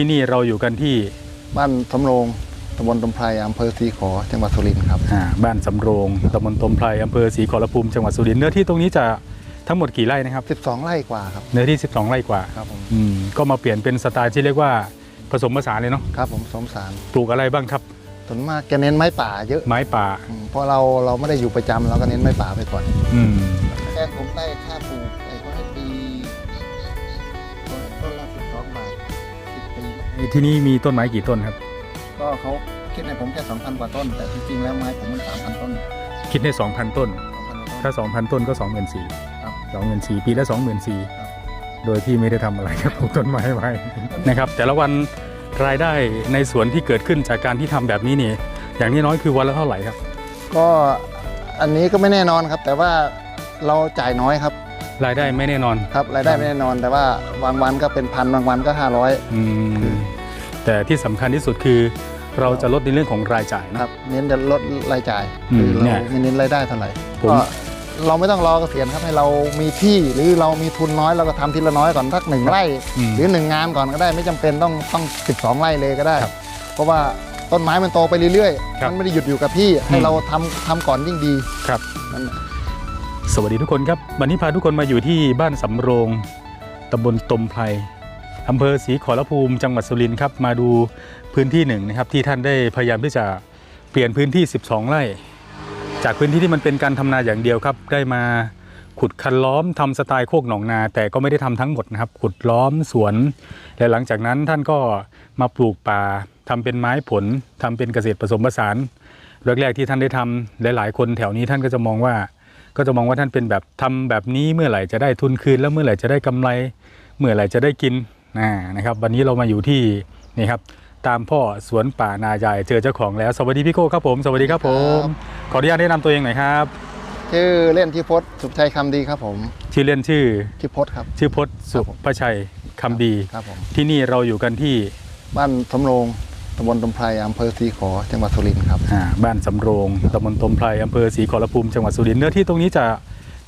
ที่นี่เราอยู่กันที่บ้านสำโรงตำบลตมไพรอำเภอศรีขอจังหวัดสุรินทร์ครับอ่าบ้านสำโรงตำบลตมไพรอำเภอศรีขอรภูมิจังหวัดสุรินทร์เนื้อที่ตรงนี้จะทั้งหมดกี่ไร่นะครับ 12 ไร่กว่าครับเนื้อที่ 12 ไร่กว่าครับผมอืมก็มาเปลี่ยนเป็นสไตล์ที่เรียกว่าผสมผสานเลยเนาะครับผมสมสารปลูกอะไรบ้างครับ ส่วนมากจะเน้นไม้ป่าเยอะไม้ป่าอืมเพราะเราเราไม่ได้อยู่ประจำเราก็เน้นไม้ป่าไปก่อนอืมแทนผมได้ค่าปลูก ที่นี่มีต้นไม้กี่ต้นครับ ก็เขาคิดในผมแค่2,000กว่าต้น แต่จริงๆแล้วไม้ผมมัน3,000ต้นคิดให้2,000ต้น2,000ถ้า2,000ต้นก็24,000ครับ24,000ปีละครับ24,000โดยที่ไม่ได้ทำอะไรครับปลูกต้นไม้ไว้นะครับ แต่ละวันรายได้ในสวนที่เกิดขึ้นจากการที่ทำแบบนี้นี่ อย่างนี้น้อยคือวันละเท่าไหร่ครับ ก็อันนี้ก็ไม่แน่นอนครับ แต่ว่าเราจ่ายน้อยครับ รายได้ไม่แน่นอนครับ รายได้ไม่แน่นอน แต่ว่าบางวันก็เป็นพันบางวันก็500อืม แต่ที่สำคัญที่สุดคือเราจะลดในเรื่องของรายจ่ายคนะรับเน้นจะลดรายจ่ายอืมคือเนี่เรายไม่เน้นรายได้เท่าไหร่ผม ก็เราไม่ต้องรอเกษียณครับให้เรามีที่หรือเรามีทุนน้อยเราก็ทำทีละน้อยก่อนสักหนึ่งไร่อืมหรือหนึ่งงานก่อนก็ได้ไม่จำเป็นต้องต้อง 12 ไร่เลยก็ได้ ครับเพราะว่าต้นไม้มันโตไปเรื่อยครับๆมันไม่ได้หยุดอยู่กับที่ให้อืม เราทำทำก่อนยิ่งดีครับ นั่นน่ะสวัสดีทุกคนครับ วันนี้พาทุกคนมาอยู่ที่บ้านสำโรงตำบลตมไพร อำเภอศรีขอรภูมิจังหวัดสุรินทร์ครับมาดูพื้นที่หนึ่งนะครับที่ท่านได้พยายามที่จะเปลี่ยนพื้นที่ 12 ไร่ จากพื้นที่ที่มันเป็นการทำนาอย่างเดียวครับ ได้มาขุดคันล้อมทำสไตล์โคกหนองนา แต่ก็ไม่ได้ทำทั้งหมดนะครับ ขุดล้อมสวนและหลังจากนั้นท่านก็มาปลูกป่าทำเป็นไม้ผลทำเป็นเกษตรผสมผสานแรกๆที่ท่านได้ทำหลายๆ คนแถวนี้ท่านก็จะมองว่า ก็จะมองว่าท่านเป็นแบบทำแบบนี้เมื่อไหร่จะได้ทุนคืน แล้วเมื่อไหร่จะได้กำไร เมื่อไหร่จะได้กิน นะครับ วันนี้เรามาอยู่ที่นี่ครับตามพ่อสวนป่านายายเจอเจ้าของแล้ว สวัสดีพี่โก้ครับผม สวัสดีครับผม ขออนุญาตแนะนำตัวเองหน่อยครับชื่อเล่นที่พศสุขชัยคำดีครับผม ชื่อเล่นชื่อที่พศครับ ชื่อพศสุภชัยคำดีครับผมที่นี่เราอยู่กันที่บ้านสำโรงตำบลตมไพรอำเภอศรีขอจังหวัดสุรินทร์ครับอ่าบ้านสำโรงตำบลตมไพรอำเภอศรีขอรภูมิจังหวัดสุรินทร์เนื้อที่ตรงนี้จะ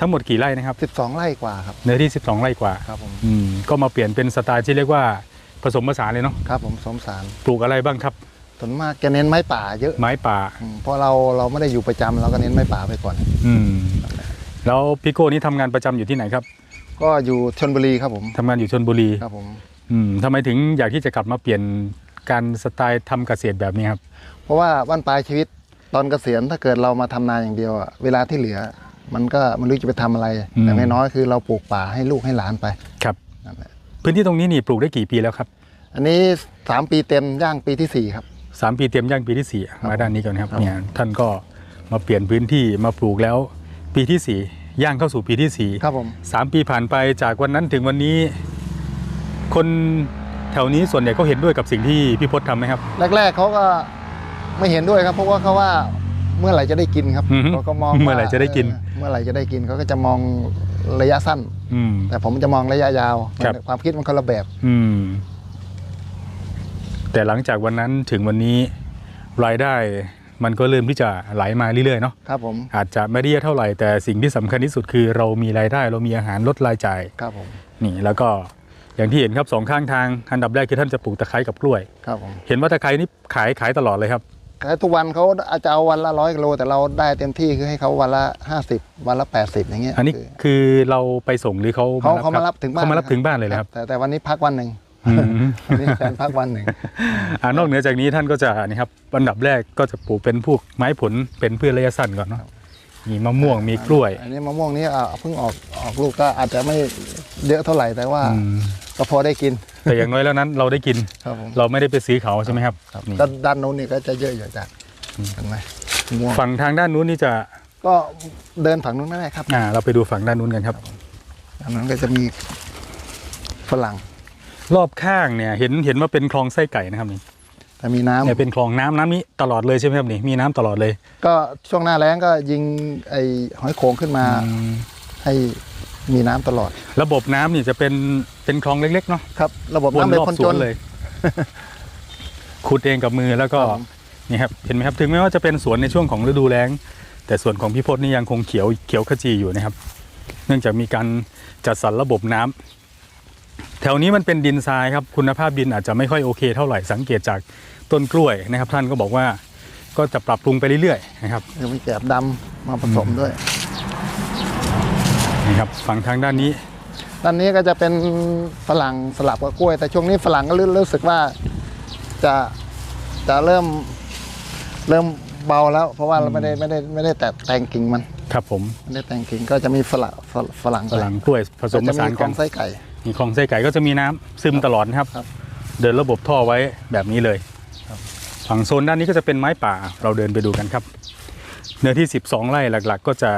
ทั้งหมดกี่ไร่นะครับ 12 ไร่กว่าครับ เนื้อที่ 12 ไร่กว่าครับผมอืมก็มาเปลี่ยนเป็นสไตล์ที่เรียกว่าผสมผสานเลยเนาะครับผมสมสารปลูกอะไรบ้างครับ ส่วนมากจะเน้นไม้ป่าเยอะไม้ป่า อืมเพราะเราเราไม่ได้อยู่ประจำเราก็เน้นไม้ป่าไปก่อน อืมแล้วพี่โก้นี่ทำงานประจำอยู่ที่ไหนครับก็อยู่ชนบุรีครับผมทำงานอยู่ชนบุรีครับผม อืมทำไมถึงอยากที่จะกลับมาเปลี่ยนการสไตล์ทำเกษตรแบบนี้ครับ เพราะว่าบ้านปลายชีวิตตอนเกษียณถ้าเกิดเรามาทำนาอย่างเดียวอะเวลาที่เหลือ มันก็ไม่รู้จะไปทำอะไรอืมแต่ไม่น้อยคือเราปลูกป่าให้ลูกให้หลานไปครับนั่นแหละพื้นที่ตรงนี้นี่ปลูกได้กี่ปีแล้วครับ อันนี้ 3 ปีเต็มย่างปีที่ 4 ครับสามปีเต็มย่างปีที่สี่ครับมาด้านนี้ก่อนครับครับเนี่ยท่านก็มาเปลี่ยนพื้นที่มาปลูกแล้วปีที่สี่ย่างเข้าสู่ปีที่สี่ครับผมสามปีผ่านไปจากวันนั้นถึงวันนี้ คนแถวนี้ส่วนใหญ่ก็เห็นด้วยกับสิ่งที่พี่พศทำไหมครับ แรก ๆเขาก็ไม่เห็นด้วยครับเพราะว่าเขาว่า เมื่อไหร่จะได้กินครับอือฮึเขาก็มองเมื่อไหร่จะได้กิน เออเมื่อไหร่จะได้กินเขาก็จะมองระยะสั้น อืม แต่ผมจะมองระยะยาวครับความคิดมันคนละแบบ อืม แต่หลังจากวันนั้นถึงวันนี้ รายได้มันก็เริ่มที่จะไหลมาเรื่อยๆเนาะครับผมอาจจะไม่ได้เยอะเท่าไหร่แต่สิ่งที่สำคัญที่สุดคือเรามีรายได้ เรามีอาหารลดรายจ่าย ครับผมนี่แล้วก็อย่างที่เห็นครับสองข้างทางอันดับแรกคือท่านจะปลูกตะไคร้กับกล้วย ครับผมเห็นว่าตะไคร้นี่ขายขายตลอดเลยครับขาย ทุกวันเขาอาจจะเอาวันละร้อยกิโลแต่เราได้เต็มที่คือให้เขาวันละ50วันละ80อย่างเงี้ยอันนี้คือคือเราไปส่งหรือเขาเขาเขามารับถึงบ้านเขามารับถึงบ้านเลยเหรอครับ แต่แต่วันนี้พักวันหนึ่งอืมวันนี้แฟนพักวันหนึ่งอ่านอกเหนือจากนี้ท่านก็จะนี่ครับอันดับแรกก็จะปลูกเป็นพวกไม้ผลเป็นพืชระยะสั้นก่อนเนาะ มีมะม่วงมีกล้วย อันนี้มะม่วงนี้อะเพิ่งออกออกลูกก็อาจจะไม่เยอะเท่าไหร่แต่ว่าอืม ก็พอได้กิน แต่อย่างน้อยแล้วนั้นเราได้กิน ครับผม เราไม่ได้ไปซื้อเขาใช่ไหมครับนี่ด้านด้านโน้นนี่ก็จะเยอะอยู่จ้ะเห็นไหมมะม่วงฝั่งทางด้านนู้นนี่จะก็เดินฝั่งนู้นไม่ได้ครับอ่าเราไปดูฝั่งด้านนู้นกันครับ อันนั้นก็จะมีฝรั่งรอบข้างเนี่ยเห็นเห็นว่าเป็นคลองไส้ไก่นะครับนี่ แต่มีน้ำเนี่ยเป็นคลองน้ำน้ำนี้ตลอดเลยใช่ไหมครับนี่มีน้ำตลอดเลยก็ช่วงหน้าแล้งก็ยิงไอ้หอยโขงขึ้นมาอืมให้มีน้ำตลอดระบบน้ำนี่จะเป็นเป็นคลองเล็กๆเนาะครับ ระบบวนน้ำเป็นรอบคนสจวนนเลยขุดเองกับมือแล้วก็ครับผม นี่ครับเห็นไหมครับถึงแม้ว่าจะเป็นสวนในช่วงของฤดูแล้ง แต่ส่วนของพี่พจน์นี่ยังคงเขียวเขียวขจีอยู่นะครับ เนื่องจากมีการจัดสรรระบบน้ำ แถวนี้มันเป็นดินทรายครับคุณภาพดินอาจจะไม่ค่อยโอเคเท่าไหร่สังเกตจากต้นกล้วยนะครับ ท่านก็บอกว่าก็จะปรับปรุงไปเรื่อยๆนะครับจะมีแกบดำมาผสมด้วยนี่ครับฝั่งทางด้านนี้ ด้านนี้ก็จะเป็นฝรั่งสลับกับกล้วย แต่ช่วงนี้ฝรั่งก็รู้รู้สึกว่าจะจะเริ่มเริ่มเบาแล้ว เพราะว่าเราไม่ได้ไม่ได้ไม่ได้แตะแต่งกิ่งมันครับผมไม่ได้แต่งกิ่งก็จะมีฝรั่งฝฝรั่งฝรั่งกล้วยผสมผสานขกัอนงไส้ไก่ มีคลองไส้ไก่ก็จะมีน้ำซึมตลอดนะครับ ครับเดินระบบท่อไว้แบบนี้เลยครับ ฝั่งโซนด้านนี้ก็จะเป็นไม้ป่าเราเดินไปดูกันครับ เนื้อที่ 12 ไร่หลักๆ ก็จะ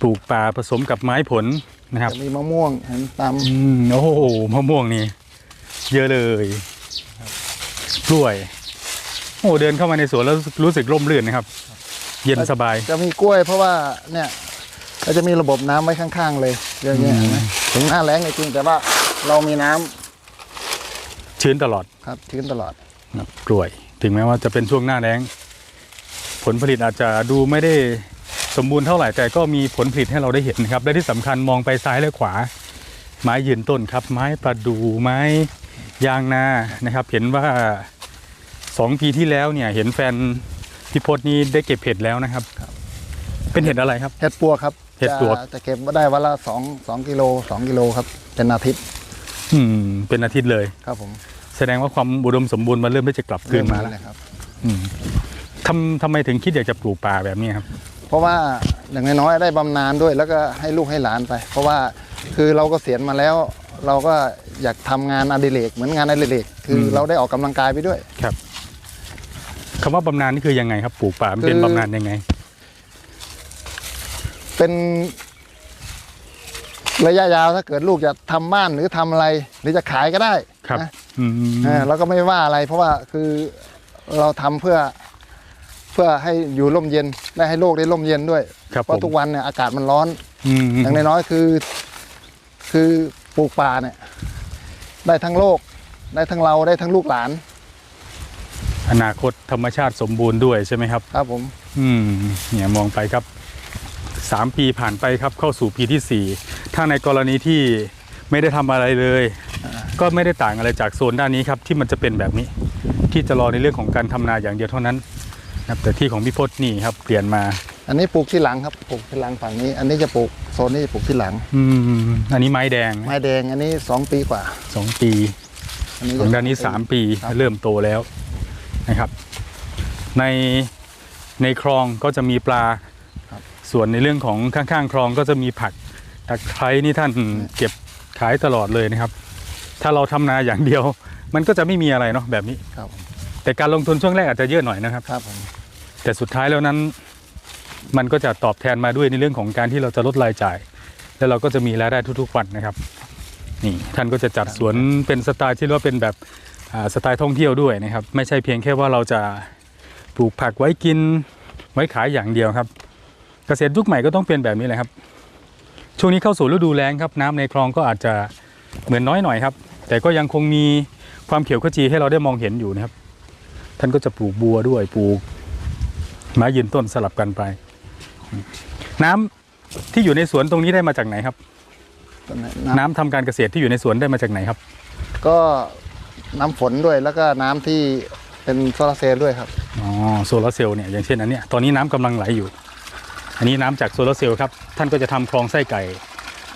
ปลูกป่าผสมกับไม้ผลนะครับ จะมีมะม่วงเห็นตามอืมโอ้โหมะม่วงนี่เยอะเลยกล้วย โอ้เดินเข้ามาในสวนแล้วรู้สึกร่มรื่นนะครับ เย็นสบาย จะมีกล้วยเพราะว่าเนี่ย ก็จะมีระบบน้ำไว้ข้างๆเลยเยอะแยะอืมเห็นไหมถึงหน้าแล้งจริงๆแต่ว่าเรามีน้ำชื้นตลอดครับชื้นตลอดนะครับกล้วย ถึงแม้ว่าจะเป็นช่วงหน้าแล้ง ผลผลิตอาจจะดูไม่ได้สมบูรณ์เท่าไหร่แต่ก็มีผลผลิตให้เราได้เห็นนะครับ และที่สำคัญมองไปซ้ายและขวา ไม้ยืนต้นครับ ไม้ประดู่ไม้ยางนานะครับ เห็นว่าสองปีที่แล้วเนี่ยเห็นแฟนพี่พจน์นี้ได้เก็บเห็ดแล้วนะครับ เป็นเห็ดอะไรครับ เห็ดปัวครับ เห็ดปวกจะจะเก็บได้วันละสองสองกิโลสองกิโลครับ เป็นอาทิตย์ อืม เป็นอาทิตย์เลยครับผม แสดงว่าความอุดมสมบูรณ์มันเริ่มที่จะกลับคืนมาแล้วเริ่เลยครับ อืมทำทำไมถึงคิดอยากจะปลูกป่าแบบนี้ครับ เพราะว่าอย่างน้อยๆได้บำนาญด้วย แล้วก็ให้ลูกให้หลานไป เพราะว่าคือเราก็เสียณมาแล้ว เราก็อยากทำงานอดิเรกเหมือนงานอดิเรกคืออมเราได้ออกกำลังกายไปด้วยครับคำว่าบำนาญนี่คือยังไงครับปลูกป่ามันเป็นคือบำนาญยังไง เป็นระยะยาวถ้าเกิดลูกจะทำบ้านหรือทำอะไร หรือจะขายก็ได้ครับนะอืมเออเราก็ไม่ว่าอะไร เพราะว่าคือเราทำเพื่อเพื่อให้อยู่ร่มเย็นและให้โลกได้ร่มเย็นด้วยครับเพผราะมทุกวันเนี่ยอากาศมันร้อนอืมอย่างน้อยๆคือ คือปลูกป่าเนี่ย ได้ทั้งโลก ได้ทั้งเราได้ทั้งลูกหลาน อนาคตธรรมชาติสมบูรณ์ด้วยใช่ไหมครับ ครับผม อืมเนี่ยมองไปครับ สามปีผ่านไปครับเข้าสู่ปีที่สี่ถ้าในกรณีที่ไม่ได้ทำอะไรเลย ก็ไม่ได้ต่างอะไรจากโซนด้านนี้ครับที่มันจะเป็นแบบนี้ ที่จะรอในเรื่องของการทำนาอย่างเดียวเท่านั้นนะครับแต่ที่ของพี่พจน์นี่ครับเปลี่ยนมา อันนี้ปลูกที่หลังครับปลูกที่หลังฝั่งนี้ อันนี้จะปลูกโซนนี้จะปลูกที่หลัง อืมอันนี้ไม้แดง ไม้แดงอันนี้สองปีกว่าสองปีอันนี้ของด้านนี้สามปีครับเริ่มโตแล้วนะครับ ในในคลองก็จะมีปลา ส่วนในเรื่องของข้างๆคลองก็จะมีผักตะไคร้นี่ท่านเก็บขายตลอดเลยนะครับ ถ้าเราทำนาอย่างเดียว มันก็จะไม่มีอะไรเนาะแบบนี้ครับแต่การลงทุนช่วงแรกอาจจะเยอะหน่อยนะครับครับผมแต่สุดท้ายแล้วนั้น มันก็จะตอบแทนมาด้วยในเรื่องของการที่เราจะลดรายจ่าย แล้วเราก็จะมีรายได้ทุกๆวันนะครับ นี่ท่านก็จะจัดสวนเป็นสไตล์ที่เรียกว่าเป็นแบบอ่าสไตล์ท่องเที่ยวด้วยนะครับ ไม่ใช่เพียงแค่ว่าเราจะปลูกผักไว้กินไว้ขายอย่างเดียวครับ เกษตรยุคใหม่ก็ต้องเป็นแบบนี้แหละครับ ช่วงนี้เข้าสู่ฤดูแล้งครับ น้ำในคลองก็อาจจะเหมือนน้อยหน่อยครับ แต่ก็ยังคงมีความเขียวขจีให้เราได้มองเห็นอยู่นะครับ ท่านก็จะปลูกบัวด้วยปลูกไม้ยืนต้นสลับกันไป น้ำที่อยู่ในสวนตรงนี้ได้มาจากไหนครับต้นไม้น้ำน้ำทำการเกษตรที่อยู่ในสวนได้มาจากไหนครับ ก็น้ำฝนด้วยแล้วก็น้ำที่เป็นโซลาร์เซลล์ด้วยครับอ๋อโซลาร์เซลล์เนี่ยอย่างเช่นอันเนี้ยตอนนี้น้ำกำลังไหลอยู่ อันนี้น้ำจากโซลาร์เซลล์ครับ ท่านก็จะทำคลองไส้ไก่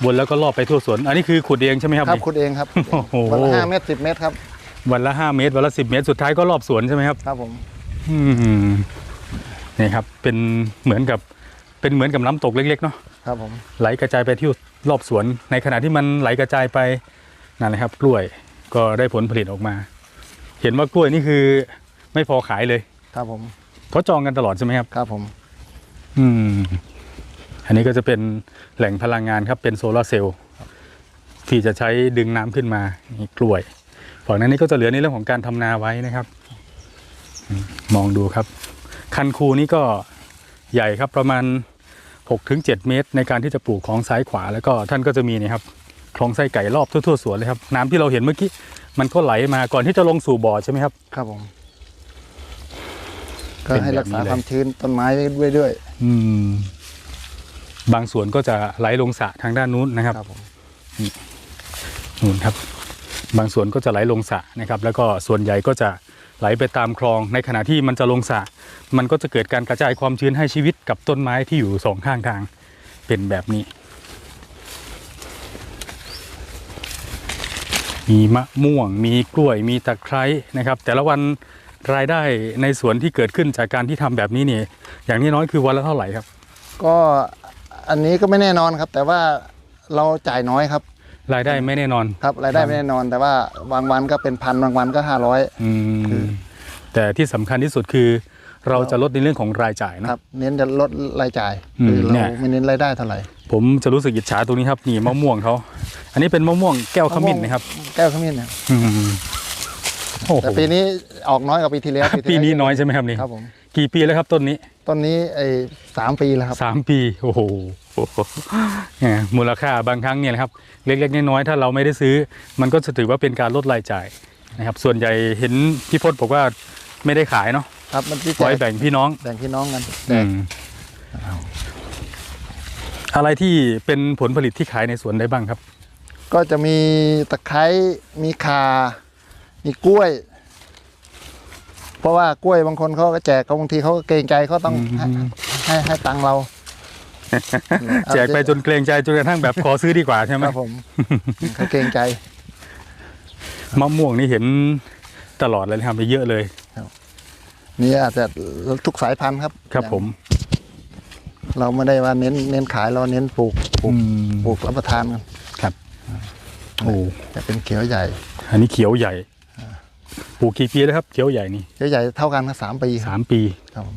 บนแล้วก็รอบไปทั่วสวน อันนี้คือขุดเองใช่ไหมครับครับนี่คุณเองครับโอ้โหวันละห้าเมตรสิบเมตรครับ วันละห้าเมตรวันละสิบเมตรสุดท้ายก็รอบสวนใช่ไหมครับครับผมอืมนี่ครับเป็นเหมือนกับเป็นเหมือนกับน้ำตกเล็กๆเนาะครับผมไหลกระจายไปที่รอบสวน ในขณะที่มันไหลกระจายไปนั่นแหละครับ กล้วยก็ได้ผลผลิตออกมา เห็นว่ากล้วยนี่คือไม่พอขายเลย ครับผมเขาจองกันตลอดใช่ไหมครับครับผม อืม อันนี้ก็จะเป็นแหล่งพลังงานครับ เป็นโซลาร์เซลล์ที่จะใช้ดึงน้ำขึ้นมานี่กล้วยฝั่งนั้นนี่ก็จะเหลือในเรื่องของการทำนาไว้นะครับอืมมองดูครับ คันคูนี่ก็ใหญ่ครับประมาณ6-7ถึงเมตร ในการที่จะปลูกของซ้ายขวา แล้วก็ท่านก็จะมีนี่ครับคลองไส้ไก่รอบทั่วๆสวนเลยครับ น้ำที่เราเห็นเมื่อกี้มันก็ไหลมาก่อนที่จะลงสู่บ่อใช่ไหมครับ ครับผมก็เป็นให้แบบรักษานี้เลยความชื้นต้นไม้ไว้ด้วย อืม บางส่วนก็จะไหลลงสระทางด้านนู้นนะครับครับผมนู่นครับ บางส่วนก็จะไหลลงสระนะครับ แล้วก็ส่วนใหญ่ก็จะไหลไปตามคลอง ในขณะที่มันจะลงสระมันก็จะเกิดการกระจายความชื้นให้ชีวิตกับต้นไม้ที่อยู่สองข้างทาง เป็นแบบนี้ มีมะม่วง มีกล้วยมีตะไคร้นะครับ แต่ละวัน รายได้ในสวนที่เกิดขึ้นจากการที่ทำแบบนี้เนี่ยอย่างนี้น้อยคือวันละเท่าไหร่ครับ ก็อันนี้ก็ไม่แน่นอนครับ แต่ว่าเราจ่ายน้อยครับ รายได้ไม่แน่นอนครับ รายได้ไม่แน่นอน แต่ว่าบางวันก็เป็นพันบางวันก็ห้าร้อยอืมแต่ที่สำคัญที่สุดคือ เราจะลดในเรื่องของรายจ่ายคนะรับเน้นจะลดรายจ่ายอืมคือเนี่เรายไม่เน้นรายได้เท่าไหร่ผมจะรู้สึกอิจฉาตรงนี้ครับนี่มะม่วงเขาอันนี้เป็นมะม่วงแก้วขมิ้นนะครับ แก้วขมิ้นเนี่ยอืม โอ้โหแต่ปีนี้ออกน้อยกว่าปีที่แล้วปีที่แล้วนี้น้อยใช่ไหมครับนี่ครับผมกี่ปีแล้วครับต้นนี้ ต้นนี้ไอ้สามปีแล้วครับสามปีโอ้โหเนี่ยมูลค่าบางครั้งเนี่ยนะครับเล็กๆน้อยๆถ้าเราไม่ได้ซื้อ มันก็จะถือว่าเป็นการลดรายจ่ายนะครับ ส่วนใหญ่เห็นพี่พจน์บอกว่าไม่ได้ขายเนาะครับมันที่ปล่อยแบ่งพี่น้องแบ่งพี่น้องกันอืแต่มอะไรที่เป็นผลผลิตที่ขายในสวนได้บ้างครับ ก็จะมีตะไคร้มีข่า มีกล้วย เพราะว่ากล้วยบางคนเขาก็แจกเขาบางทีเขาก็เกรงใจเขาต้องให้อืมให้ให้ตังค์เราแจกไปจนเกรงใจจนกระทั่งแบบขอซื้อดีกว่าใช่ไหมครับผมเขาเกรงใจมะม่วงนี่เห็นตลอดเลยนะครับเยอะเลยนี่อาจจะทุกสายพันธุ์ครับ ครับผม เราไม่ได้ว่าเน้นเน้นขายเราเน้นปลูกปลูกอืมปลูกรับประทานกันครับ โอ้จะเป็นเขียวใหญ่ อันนี้เขียวใหญ่ ปลูกกี่ปีแล้วครับเขียวใหญ่นี่เขียวใหญ่เท่ากันครับสามปีครับสามปีครับผม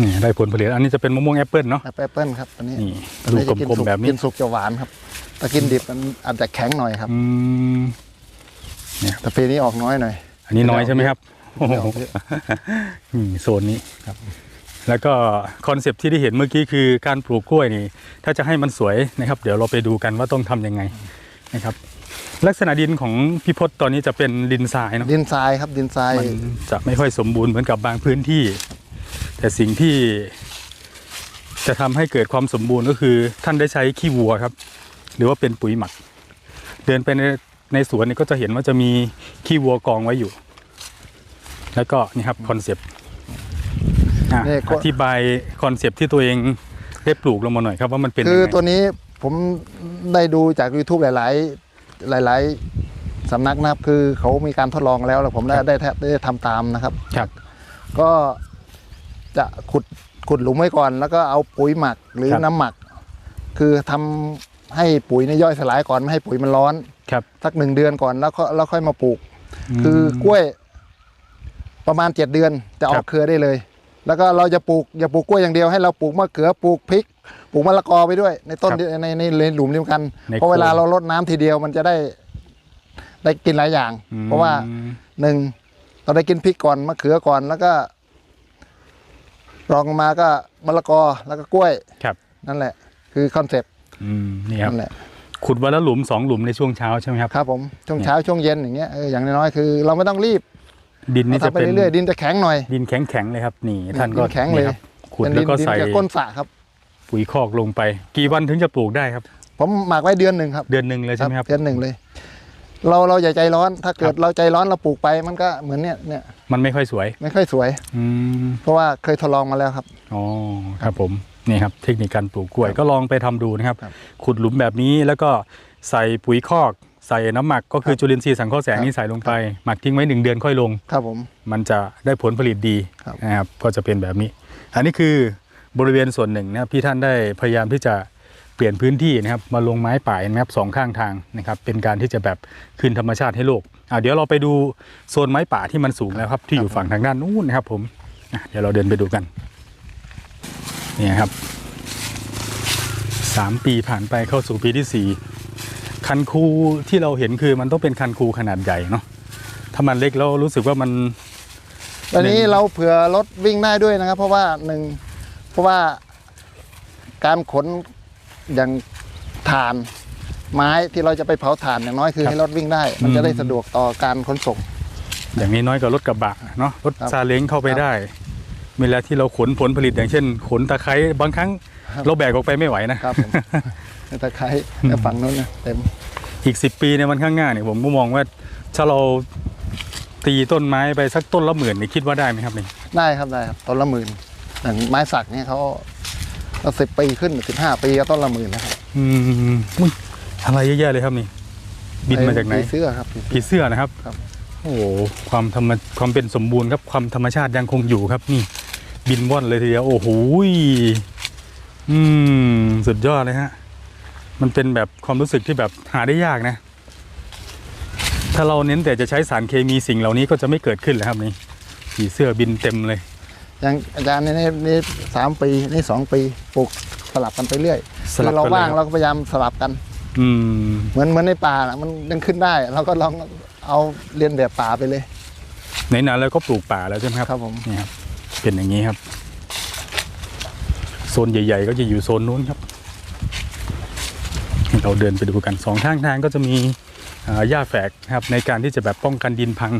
นี่ได้ผลผลิตอันนี้จะเป็นมะม่วงแอปเปิลเนาะแอปเปิลครับอันนี้นี่อันลูนี้กจะกลมสุๆแบบนี้กินสุกจะหวานครับถ้ากินดิบมันอาจจะแข็งหน่อยครับอืมแต่ปีนี้ออกน้อยหน่อย อันนี้น้อยใช่ไหมครับโอ้โหออกเยอะนี่โซนนี้ครับ แล้วก็คอนเซปต์ที่ได้เห็นเมื่อกี้คือการปลูกกล้วยนี่ ถ้าจะให้มันสวยนะครับ เดี๋ยวเราไปดูกันว่าต้องทำยังไงนะครับ ลักษณะดินของพี่พศตอนนี้จะเป็นดินทรายเนาะดินทรายครับดินทรายมันจะไม่ค่อยสมบูรณ์เหมือนกับบางพื้นที่ แต่สิ่งที่จะทำให้เกิดความสมบูรณ์ก็คือ ท่านได้ใช้ขี้วัวครับ หรือว่าเป็นปุ๋ยหมัก เดินไปในในสวนนี่ก็จะเห็นว่าจะมีขี้วัวกองไว้อยู่ แล้วก็นี่ครับคอนเซปต์อะนี่ก็อธิบายคอนเซปต์ที่ตัวเองได้ปลูกลงมาหน่อยครับว่ามันเป็นคือยังไงตัวนี้ผมได้ดูจาก YouTube หลาย ๆ หลาย ๆสำนักนะครับคือเขามีการทดลองแล้วแล้วผมได้ได้แทบได้ทำตามนะครับ ครับ ก็จะขุดขุดหลุมไว้ก่อน แล้วก็เอาปุ๋ยหมักหรือครับ น้ำหมัก คือทำให้ปุ๋ยเนี่ยย่อยสลายก่อนไม่ให้ปุ๋ยมันร้อน ครับสักหนึ่งเดือนก่อนแล้วก็แล้วค่อยมาปลูกมคือกล้วย ประมาณเจ็ดเดือนจะอครัอบกเครือได้เลย แล้วก็เราจะปลูกอย่าปลูกกล้วยอย่างเดียวให้เราปลูกมะเขือปลูกพริกปลูกมะละกอไปด้วย ในต้นครับเดียวในในในหลุมเดียวกัน ในเพราะเวลาโคนเราลดน้ำทีเดียวมันจะได้ได้กินหลายอย่าง อืม เพราะว่าหนึ่งเราได้กินพริกก่อนมะเขือก่อนแล้วก็รองลงมาก็มะละกอแล้วก็กล้วยครับนั่นแหละ คือคอนเซปต์อืมนี่ครับนั่นแหละ ขุดวันละหลุมสองหลุมในช่วงเช้าใช่ไหมครับ ครับผมช่วงเช้าช่วงเย็นอย่างเงี้ยเอออย่างน้อยๆคือ เราไม่ต้องรีบ ดินเรานี่จะทำไปเป็นเรื่อยๆดินจะแข็งหน่อย ดินแข็งๆเลยครับ นี่ท่านก็ดินแข็งเลยนี่ครับขุดเป็นแล้วก็ดินใส่จากก้นสระครับ ปุ๋ยคอกลงไป กี่วันถึงจะปลูกได้ครับ ผมหมักไว้เดือนหนึ่งครับ เดือนหนึ่งเลยใช่ไหมครับ เดือนหนึ่งเลย เราเราอย่าใจร้อน ถ้าเกิดเราใจร้อนเราปลูกไปมันก็เหมือนเนี่ยเนี่ยมันไม่ค่อยสวย ไม่ค่อยสวยอืมเพราะว่าเคยทดลองมาแล้วครับอ๋อครับผมนี่ครับเทคนิคการปลูกกล้วยก็ลองไปทำดูนะครับครับ ขุดหลุมแบบนี้แล้วก็ใส่ปุ๋ยคอก ใส่น้ำหมักก็คือครับจุลินทรีย์สังเคราะห์แสงครับนี่ใส่ลงไปหมักทิ้งไว้หนึ่งเดือนค่อยลง ครับผม มันจะได้ผลผลิตดีครับ นะครับก็จะเป็นแบบนี้ อันนี้คือบริเวณส่วนหนึ่งนะครับที่ท่านได้พยายามที่จะเปลี่ยนพื้นที่นะครับมาลงไม้ป่านะครับสองข้างทางนะครับเป็นการที่จะแบบคืนธรรมชาติให้โลกอะเดี๋ยวเราไปดูโซนไม้ป่าที่มันสูงแล้วครับที่อยู่ฝั่งทางด้านนู้นนะครับผมอะเดี๋ยวเราเดินไปดูกันเนี่ยครับสามปีผ่านไปเข้าสู่ปีที่สี่ คันคูที่เราเห็นคือมันต้องเป็นคันคูขนาดใหญ่เนาะถ้ามันเล็กแล้วรู้สึกว่ามัน ตอนนี้หนึ่ง เราเผื่อรถวิ่งได้ด้วยนะครับ เพราะว่าหนึ่งเพราะว่าการขนอย่างถ่านไม้ที่เราจะไปเผาถ่านอย่างน้อยคือครับให้รถวิ่งได้ มันอืมจะได้สะดวกต่อการขนส่ง อย่างนี้น้อยกว่ารถกระบะเนาะรถครับซาเล้งเข้าไปครับได้ เวลาที่เราขนผลผลิตอย่างเช่น ขนตะไคร้บางครั้ง ครับเราแบกออกไปไม่ไหวนะครับผม ตะไคร้แล้วฝั่งนู้นนะเต็มอีกสิบปีในวันข้างหน้าเนี่ยผมก็มองว่าถ้าเราตีต้นไม้ไปสักต้นละหมื่นนี่คิดว่าได้ไหมครับนี่ได้ครับได้ครับต้นละหมื่นอย่างไม้สักเนี่ยเขาสิบปีขึ้นสิบห้าปีก็ต้นละหมื่นนะครับอืมอุ้ยอะไรเยอะแยะเลยครับนี่ บินมาจากไหนผีเสื้อครับผีเสื้อนะครับครับ โอ้โหความธรรมความเป็นสมบูรณ์ครับความธรรมชาติยังคงอยู่ครับนี่ บินว่อนเลยทีเดียวโอ้โหยอืมสุดยอดเลยฮะ มันเป็นแบบความรู้สึกที่แบบหาได้ยากนะ ถ้าเราเน้นแต่จะใช้สารเคมีสิ่งเหล่านี้ก็จะไม่เกิดขึ้นเลยครับนี่ผีเสื้อบินเต็มเลย อย่างอาจารย์นี่นี่นี่สามปีนี่สองปีปลูกสลับกันไปเรื่อยสลับคือเรากันเลยว่างครับเราก็พยายามสลับกัน อืมเหมือนเหมือนในป่าน่ะมันยังขึ้นได้เราก็ลองเอาเรียนแบบป่าไปเลยไหนๆแล้วก็ปลูกป่าแล้วใช่ไหมครับครับผมนี่ครับเป็นอย่างนี้ครับโซนใหญ่ ๆ ก็จะอยู่โซนนู้นครับ เราเดินไปดูกันสองข้างทางก็จะมีหญ้าแฝกครับในการที่จะแบบป้องกันดินพัง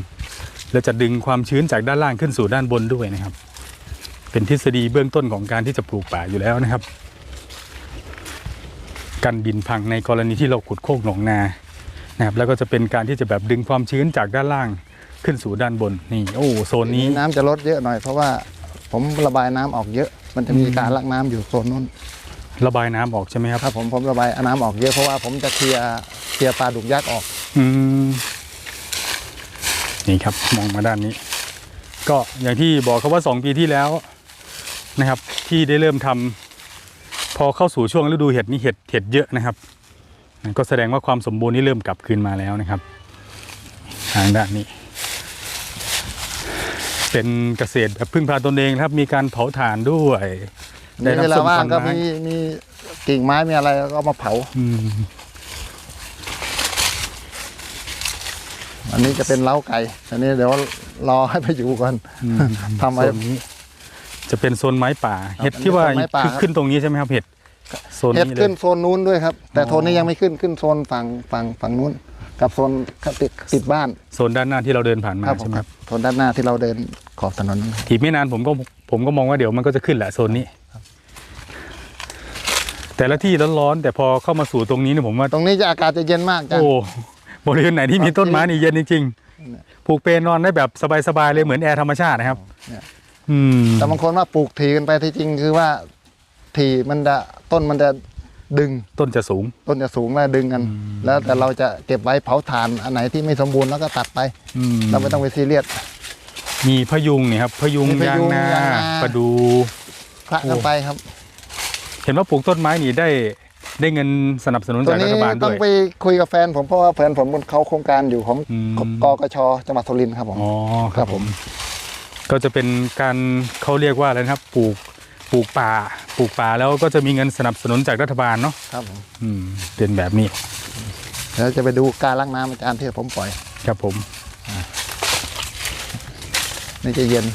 และจะดึงความชื้นจากด้านล่างขึ้นสู่ด้านบนด้วยนะครับ เป็นทฤษฎีเบื้องต้นของการที่จะปลูกป่าอยู่แล้วนะครับ กันดินพังในกรณีที่เราขุดโคกหนองนานะครับแล้วก็จะเป็นการที่จะแบบดึงความชื้นจากด้านล่างขึ้นสู่ด้านบนนี่โอ้โซนนี้น้ำจะลดเยอะหน่อยเพราะว่าผมระบายน้ำออกเยอะ มันจะมีการลักน้ำอยู่โซนนู้น ระบายน้ำออกใช่ไหมครับครับผมผมระบายน้ำออกเยอะเพราะว่าผมจะเคลียร์เคลียร์ปลาดุกยักษ์ออก อืมนี่ครับมองมาด้านนี้ ก็อย่างที่บอกครับว่าสองปีที่แล้วนะครับ ที่ได้เริ่มทำพอเข้าสู่ช่วงฤดูเห็ดนี่เห็ดเห็ดเยอะนะครับก็แสดงว่าความสมบูรณ์นี่เริ่มกลับคืนมาแล้วนะครับ ทางด้านนี้ เป็นเกษตรแบบพึ่งพาตนเองนะครับ มีการเผาถ่านด้วย ในเวลาส้มว่างก็ควันไมีมีกิ่งไม้มีอะไรก็เอามาเผา อืมอันนี้จะเป็นเล้าไก่ อันนี้เดี๋ยวรอให้ไปอยู่ก่อนอืมทำไว้โซนนี้ จะเป็นโซนไม้ป่า เห็ดอันนี้ที่ว่าโซนไม้ป่าครับ ขึ้นตรงนี้ใช่ไหมครับเห็ดโซนเฮ็ดนี้เลขึ้ย นโซนนู้นด้วยครับ แต่อ๋อ โซนนี้ยังไม่ขึ้นขึ้นโซนฝั่งฝั่งฝั่งนู้น กับโซนติดติดบ้านโซนด้านหน้าที่เราเดินผ่านมาครับผใช่มไหมคครัรับบโซนด้านหน้าที่เราเดินขอบถนนครับอีกไม่นานผมก็ผมก็มองว่าเดี๋ยวมันก็จะขึ้นแหละโซนนี้ แต่ละที่ร้อนๆแต่พอเข้ามาสู่ตรงนี้เนี่ยผมว่าตรงนี้จะอากาศจะเย็นมากจ้ะ โอ้บริเวณไหนที่มีต้นไม้นี่เย็นจริงๆผูกเปรนนอนได้แบบสบายๆเลยเหมือนแอร์ธรรมชาตินะครับเนี่ย อืมแต่บางคนว่าปลูกทีกันไปที่จริงคือว่าทีมันจะต้นมันจะดึงต้นจะสูง ต้นจะสูงแล้วดึงกัน แล้วแต่เราจะเก็บไว้เผาถ่านอันไหนที่ไม่สมบูรณ์แล้วก็ตัดไป อืม เราไม่ต้องไปซีเรียส มีพยุงเนี่ยครับพยุงมีพยางยุงนายางนา ประดู คละกันไปครับเห็นว่าปลูกต้นไม้นี่ได้ได้เงินสนับสนุนตัวจากรันี้ฐบาลต้ด้องวยไปคุยกับแฟนผมเพราะว่าแฟนผมเขาโครงการอยู่ของอืมกกชจังหวัดสุรินทร์ครับผมอ๋อคครัรับบผผมมก็จะเป็นการเขาเรียกว่าอะไรนะครับ ปลูกปลูกป่า ปลูกป่าแล้วก็จะมีเงินสนับสนุนจากรัฐบาลเนาะครับผมอืมเป็นแบบนี้แล้วจะไปดูการล้างน้ำอาจารย์ที่ผมปล่อย ครับผมนี่จะเย็น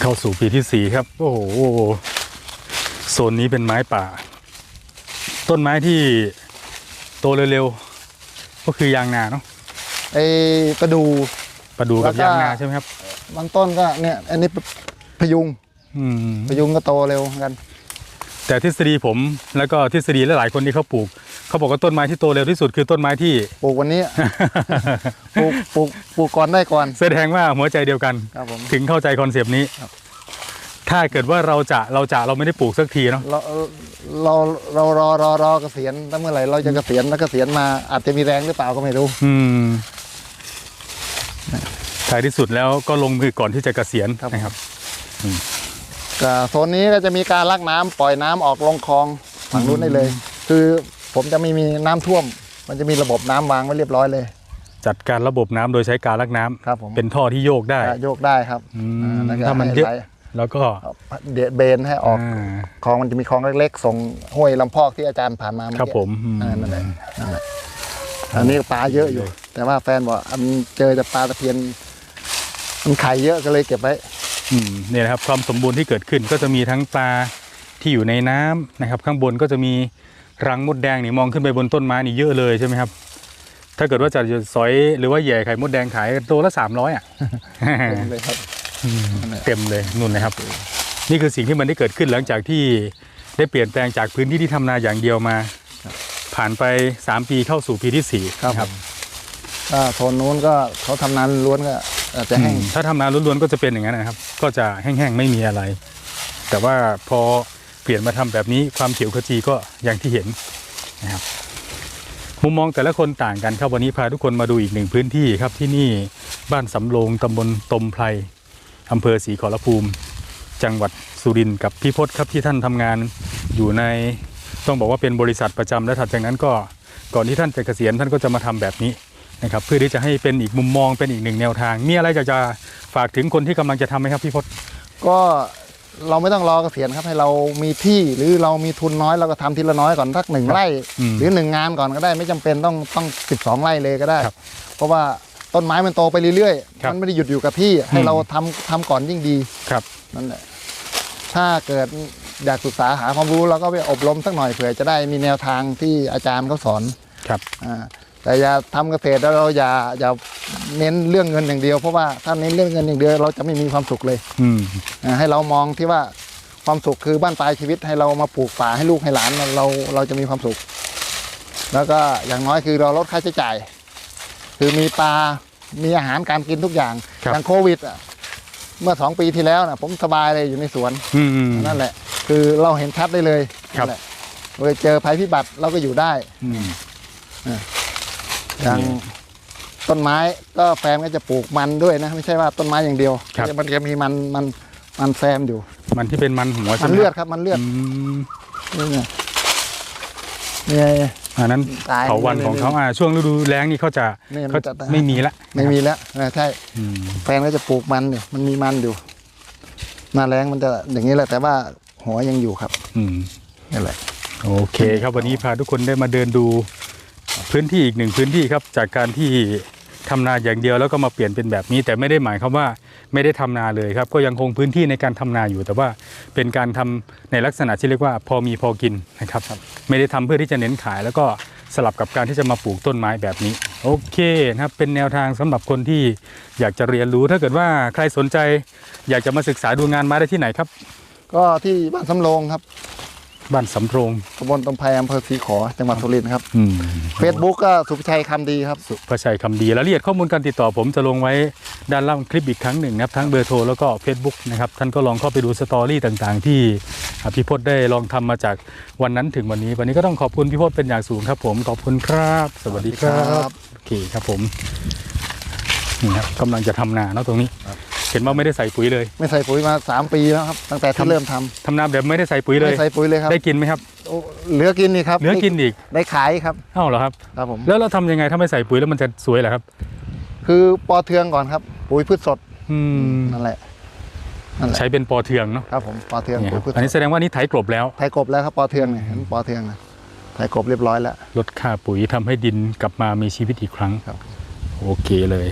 เข้าสู่ปีที่สี่ครับ โอ้โห โซนนี้เป็นไม้ป่า ต้นไม้ที่โตเร็วๆก็คือยางนาเนาะไอ้ประดูประดูกับแล้วก็ยางนาใช่ไหมครับบางต้นก็เนี่ย อันนี้พยุงอืมพยุงก็โตเร็วเหมือนกัน แต่ทฤษฎีผมแล้วก็ทฤษฎีหลายๆคนที่เขาปลูกเขาบอกว่าต้นไม้ที่โตเร็วที่สุดคือต้นไม้ที่ปลูกวันนี้ปลูกปลูกปลูกก่อนได้ก่อนแสดงว่าหัวใจเดียวกันครับผมถึงเข้าใจคอนเซปต์นี้ครับ ถ้าเกิดว่าเราจะเราจะเราไม่ได้ปลูกสักทีเนาะเราเราเรารอรอรอเกษียณแล้วเมื่อไหร่เราจะเกษียณแล้วเกษียณมาอาจจะมีแรงหรือเปล่าก็ไม่รู้ อืมท้ายที่สุดแล้วก็ลงมือก่อนที่จะเกษียณครับนะครับก็โซนนี้ก็จะมีการลักน้ำปล่อยน้ำออกลงคลองฝั่งนู้นได้เลย คือผมจะไม่มีน้ำท่วม มันจะมีระบบน้ำวางไว้เรียบร้อยเลย จัดการระบบน้ำโดยใช้การลักน้ำครับผมเป็นท่อที่โยกได้โยกได้ครับอืมอ่าแล้วก็ถ้ามันให้เยอะไหล แล้วก็เดเบนให้ออกอ่า คลองมันจะมีคลองเล็กๆส่งห้วยลำพอกที่อาจารย์ผ่านมาเอครับกี้ผมอืม อ่านั่นแหละนั่นแหละอันนี้ปลาเยอะอยู่ แต่ว่าแฟนบอกอันเจอแต่ปลาตะเพียนมันไข่เยอะก็เลยเก็บไว้ อืมเนี่ยนะครับความสมบูรณ์ที่เกิดขึ้นก็จะมีทั้งปลาที่อยู่ในน้ำนะครับ ข้างบนก็จะมีรังมดแดงนี่มองขึ้นไปบนต้นไม้นี่เยอะเลยใช่ไหมครับ ถ้าเกิดว่าจะสอยหรือว่าแย่ไข่มดแดงขายตัวละสามร้อยอะเต็มเลยครับ เต็มเลยนู่นนะครับ นี่คือสิ่งที่มันได้เกิดขึ้นหลังจากที่ได้เปลี่ยนแปลงจากพื้นที่ที่ทำนาอย่างเดียวมา ผ่านไป 3 ปีเข้าสู่ปีที่ 4 ครับนะผมก็โทนนู้นก็เขาทำนานล้วนก็อาจจะอืแห้งมถ้าทำนาล้วนๆก็จะเป็นอย่างนั้นนะครับ ก็จะแห้งๆไม่มีอะไร แต่ว่าพอเปลี่ยนมาทำแบบนี้ความเขียวขจีก็อย่างที่เห็นนะครับมุมมองแต่ละคนต่างกันครับวันนี้พาทุกคนมาดูอีกหนึ่งพื้นที่ครับที่นี่บ้านสำโรงตำบลตมไพร อำเภอศรีขอรภูมิ จังหวัดสุรินทร์กับพี่พศครับที่ท่านทำงานอยู่ในต้องบอกว่าเป็นบริษัทประจำและถัดจากนั้นก็ก่อนที่ท่านจะเกษียณท่านก็จะมาทำแบบนี้นะครับเพื่อที่จะให้เป็นอีกมุมมองเป็นอีกหนึ่งแนวทาง มีอะไรอยากจะฝากถึงคนที่กำลังจะทำไหมครับพี่พศก็เราไม่ต้องรอเกษียณครับให้เรามีที่หรือเรามีทุนน้อยเราก็ทำทีละน้อยก่อนสักหนึ่งไร่อืมหรือหนึ่งงานก่อนก็ได้ไม่จำเป็นต้องต้องสิบสองไร่เลยก็ได้ครับเพราะว่า ต้นไม้มันโตไปเรื่อยครับๆ มันไม่ได้หยุดอยู่กับที่ ให้อืม เราทำทำก่อนยิ่งดีครับ นั่นแหละถ้าเกิดอยากศึกษาหาความรู้เราก็ไปอบรมสักหน่อยเผื่อจะได้มีแนวทางที่อาจารย์เขาสอนครับ อ่าแต่อย่าทำเกษตรแล้วเราอย่าอย่าเน้นเรื่องเงินอย่างเดียวเพราะว่าถ้าเน้นเรื่องเงินอย่างเดียวเราจะไม่มีความสุขเลย อืม อ่าให้เรามองที่ว่าความสุขคือบ้านปลายชีวิตให้เรามาปลูกป่าให้ลูกให้หลานเราเราจะมีความสุข แล้วก็อย่างน้อยคือเราลดค่าใช้จ่าย คือมีปลา มีอาหารการกินทุกอย่างครับ อย่างโควิดอะเมื่อสองปีที่แล้วนะผมสบายเลยอยู่ในสวนอืมอืม นั่นแหละ คือเราเห็นชัดได้เลยครับ นั่นแหละเลยเจอภัยพิบัติเราก็อยู่ได้อืม อย่างนี่ต้นไม้ก็แฟนก็จะปลูกมันด้วยนะ ไม่ใช่ว่าต้นไม้อย่างเดียวครับ มันจะมีมันมันมันแซมอยู่ มันที่เป็นมันหัวใช่มันไหมเลือดครับมันเลือดอืม นี่ไงนี่ไง อันนั้นตายเถาวันเลยของเขาอ่าช่วงฤดูแล้งนี่เขาจะนี่มันเขาจะไม่มีละไม่มีแล้วนะใช่อืมแฟนก็จะปลูกมันอยู่มันมีมันอยู่หน้าแรงมันจะอย่างนี้แหละ แต่ว่าหัวยังอยู่ครับอืม นี่แหละ โอเคครับวันนี้พาทุกคนได้มาเดินดูพื้นที่อีกหนึ่งพื้นที่ครับ จากการที่ ทำนาอย่างเดียวแล้วก็มาเปลี่ยนเป็นแบบนี้ แต่ไม่ได้หมายความว่าไม่ได้ทำนาเลยครับ ก็ยังคงพื้นที่ในการทำนาอยู่ แต่ว่าเป็นการทำในลักษณะที่เรียกว่าพอมีพอกินนะครับ ไม่ได้ทำเพื่อที่จะเน้นขาย แล้วก็สลับกับการที่จะมาปลูกต้นไม้แบบนี้ โอเคนะครับเป็นแนวทางสำหรับคนที่อยากจะเรียนรู้ถ้าเกิดว่าใครสนใจ อยากจะมาศึกษาดูงานมาได้ที่ไหนครับ ก็ที่บ้านสำโรงครับ บ้านสำโรงตำบลตมไพรอำเภอศรีขอ จังหวัดสุรินทร์ครับอืมเฟซบุ๊กก็สุภชัยคำดีครับสุภชัยคำดีรายละเอียดข้อมูลการติดต่อผมจะลงไว้ด้านล่างคลิปอีกครั้งหนึ่งนะครับทั้งเบอร์โทรแล้วก็ Facebook นะครับท่านก็ลองเข้าไปดูสตอรี่ต่างๆ ที่อ่าพี่พศได้ลองทำมาจากวันนั้นถึงวันนี้ วันนี้ก็ต้องขอบคุณพี่พศเป็นอย่างสูงครับ ผมขอบคุณครับ สวัสดีครัสวัสดีครับบ โอเคครับผมนี่ครับกำลังจะทำนาเนาะตรงนี้ เห็นว่าไม่ได้ใส่ปุ๋ยเลย ไม่ใส่ปุ๋ยมาสามปีแล้วครับ ตั้งแต่ที่ทำเริ่มทำทำนาแบบไม่ได้ใส่ปุ๋ยเลยไม่ใส่ปุ๋ยเลยครับได้กินไหมครับโอ้เหลือกินนี่ครับเนื้อกินอีกได้ขายครับเอ้าเหรอครับครับผมแล้วเราทำยังไงถ้าไม่ใส่ปุ๋ยแล้วมันจะสวยเหรอครับ คือปอเทืองก่อนครับ ปุ๋ยพืชสดอืมนั่นแหละนั่นแหละใช้เป็นปอเทืองเนาะครับผมปอเทืองเนี่ยคปุ๋รัยบพืชสอันนี้ดแสดงว่านี่ไถกลบแล้วไถกบแล้วครับปอเทืองเนี่ยเห็นปอเทืองนะไถกบเรียบร้อยแล้วลดค่าปุ๋ยทำให้ดินกลับมามีชีวิตอีกครั้งครับโอเคเลย